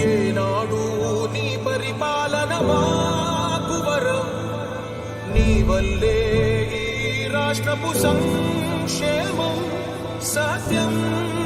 ఏనాడు నీ పరిపాలన మాకు వరం. నీ వల్లే రాష్ట్రపు సంక్షేమం సత్యం.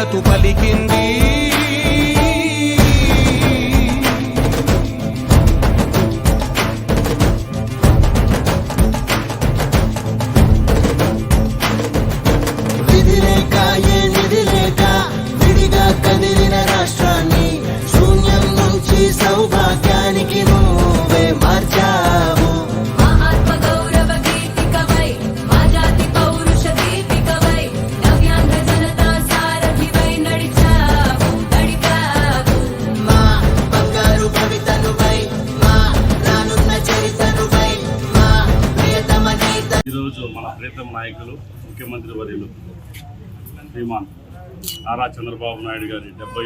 మద్దతు పలికింది మన నాయకులు ముఖ్యమంత్రి వర్యులు శ్రీమాన్ నారా చంద్రబాబు నాయుడు గారి డెబ్బై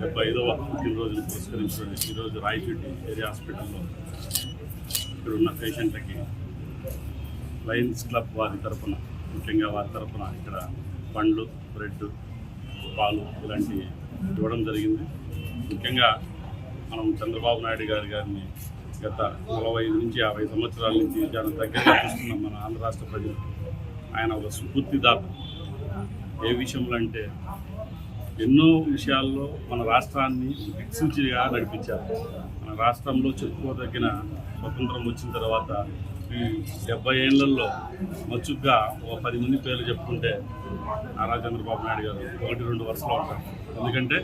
డెబ్బై ఐదవ పుట్టినరోజును పురస్కరించుకొని ఈరోజు రాయచోటి ఏరియా హాస్పిటల్లో ఇక్కడ ఉన్న పేషెంట్లకి లయన్స్ క్లబ్ వారి తరఫున ముఖ్యంగా వారి తరపున ఇక్కడ పండ్లు బ్రెడ్ పాలు ఇలాంటివి ఇవ్వడం జరిగింది. ముఖ్యంగా మనం చంద్రబాబు నాయుడు గారి గారిని గత నలభై ఐదు నుంచి యాభై సంవత్సరాల నుంచి చాలా దగ్గరగా చూస్తున్నాం మన ఆంధ్ర రాష్ట్ర ప్రజలు ఆయన ఒక స్ఫూర్తిదాత ఏ విషయంలో అంటే ఎన్నో విషయాల్లో మన రాష్ట్రాన్ని దిక్సూచిగా నడిపించారు. మన రాష్ట్రంలో చెప్పుకోదగిన స్వతంత్రం వచ్చిన తర్వాత ఈ డెబ్బై ఏళ్ళలో మచ్చుగ్గా ఒక పది మంది పేర్లు చెప్పుకుంటే నారా చంద్రబాబు నాయుడు గారు ఒకటి రెండు వరుసలో ఉంటారు. ఎందుకంటే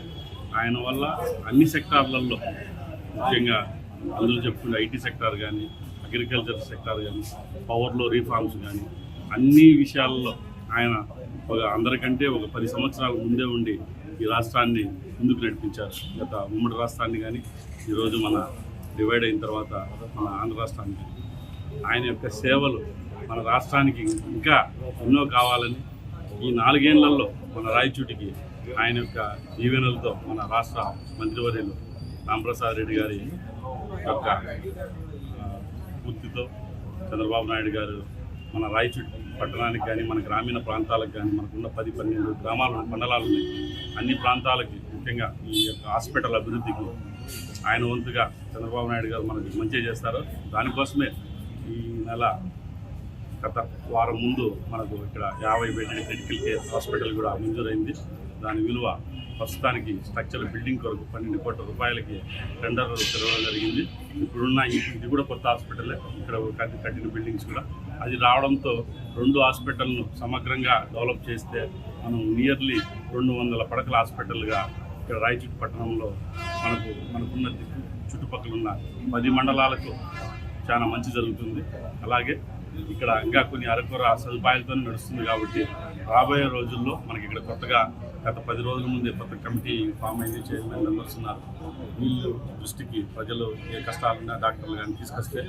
ఆయన వల్ల అన్ని సెక్టార్లలో ముఖ్యంగా అందులో చెప్పుకుంటే ఐటీ సెక్టార్ కానీ అగ్రికల్చర్ సెక్టార్ కానీ పవర్లో రీఫార్మ్స్ కానీ అన్ని విషయాల్లో ఆయన ఒక అందరికంటే ఒక పది సంవత్సరాల ముందే ఉండి ఈ రాష్ట్రాన్ని ముందుకు నడిపించారు. గత ఉమ్మడి రాష్ట్రాన్ని కానీ ఈరోజు మన డివైడ్ అయిన తర్వాత మన ఆంధ్ర రాష్ట్రానికి ఆయన యొక్క సేవలు మన రాష్ట్రానికి ఇంకా ఎన్నో కావాలని ఈ నాలుగేళ్ళలో మన రాయచూటికి ఆయన యొక్క దీవెనలతో మన రాష్ట్ర మంత్రివర్యులు రామప్రసాద్ రెడ్డి గారి యొక్క పూర్తితో స్ఫూర్తితో చంద్రబాబు నాయుడు గారు మన రాయచూటి పట్టణానికి కానీ మన గ్రామీణ ప్రాంతాలకు కానీ మనకున్న పది పన్నెండు గ్రామాలు మండలాలు ఉన్నాయి. అన్ని ప్రాంతాలకి ముఖ్యంగా ఈ యొక్క హాస్పిటల్ అభివృద్ధికి ఆయన వంతుగా చంద్రబాబు నాయుడు గారు మనకి మంచిగా చేస్తారు దానికోసమే ఈ నెల గత వారం ముందు మనకు ఇక్కడ యాభై బెడ్డెడ్ క్రిటికల్ కేర్ హాస్పిటల్ కూడా మంజూరైంది. దాని విలువ ప్రస్తుతానికి స్ట్రక్చర్ బిల్డింగ్ కొరకు పన్నెండు కోట్ల రూపాయలకి టెండర్ తెరవడం జరిగింది. ఇప్పుడున్న ఇది కూడా కొత్త హాస్పిటలే. ఇక్కడ కట్టి కట్టిన బిల్డింగ్స్ కూడా. అది రావడంతో రెండు హాస్పిటల్ను సమగ్రంగా డెవలప్ చేస్తే మనం నియర్లీ రెండు వందల పడకల హాస్పిటల్గా ఇక్కడ రాయచూట్ పట్టణంలో మనకు మనకున్న చుట్టుపక్కల ఉన్న పది మండలాలకు చాలా మంచి జరుగుతుంది. అలాగే ఇక్కడ ఇంకా కొన్ని అరకొర సదుపాయాలతో నడుస్తుంది కాబట్టి రాబోయే రోజుల్లో మనకి ఇక్కడ కొత్తగా గత పది రోజుల ముందే కొత్త కమిటీ ఫామ్ అయింది చైర్మన్ మెంబర్స్ ఉన్నారు. వీళ్ళు దృష్టికి ప్రజలు ఏ కష్టాలున్నా డాక్టర్లు కానీ తీసుకొస్తే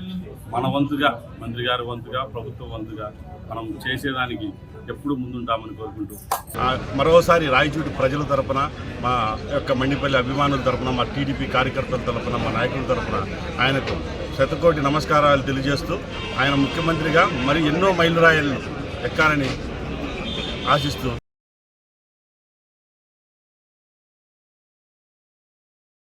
మన వంతుగా మంత్రి గారి వంతుగా ప్రభుత్వ వంతుగా మనం చేసేదానికి ఎప్పుడు ముందుంటామని కోరుకుంటూ. మరోసారి రాయచూటి ప్రజల తరపున మా యొక్క మండిపల్లి అభిమానుల తరపున మా టీడీపీ కార్యకర్తల తరపున మా నాయకుల తరపున ఆయనకు శతకోటి నమస్కారాలు తెలియజేస్తూ ఆయన ముఖ్యమంత్రిగా మరి ఎన్నో మైలురాయలను ఎక్కాలని ఆశిస్తూ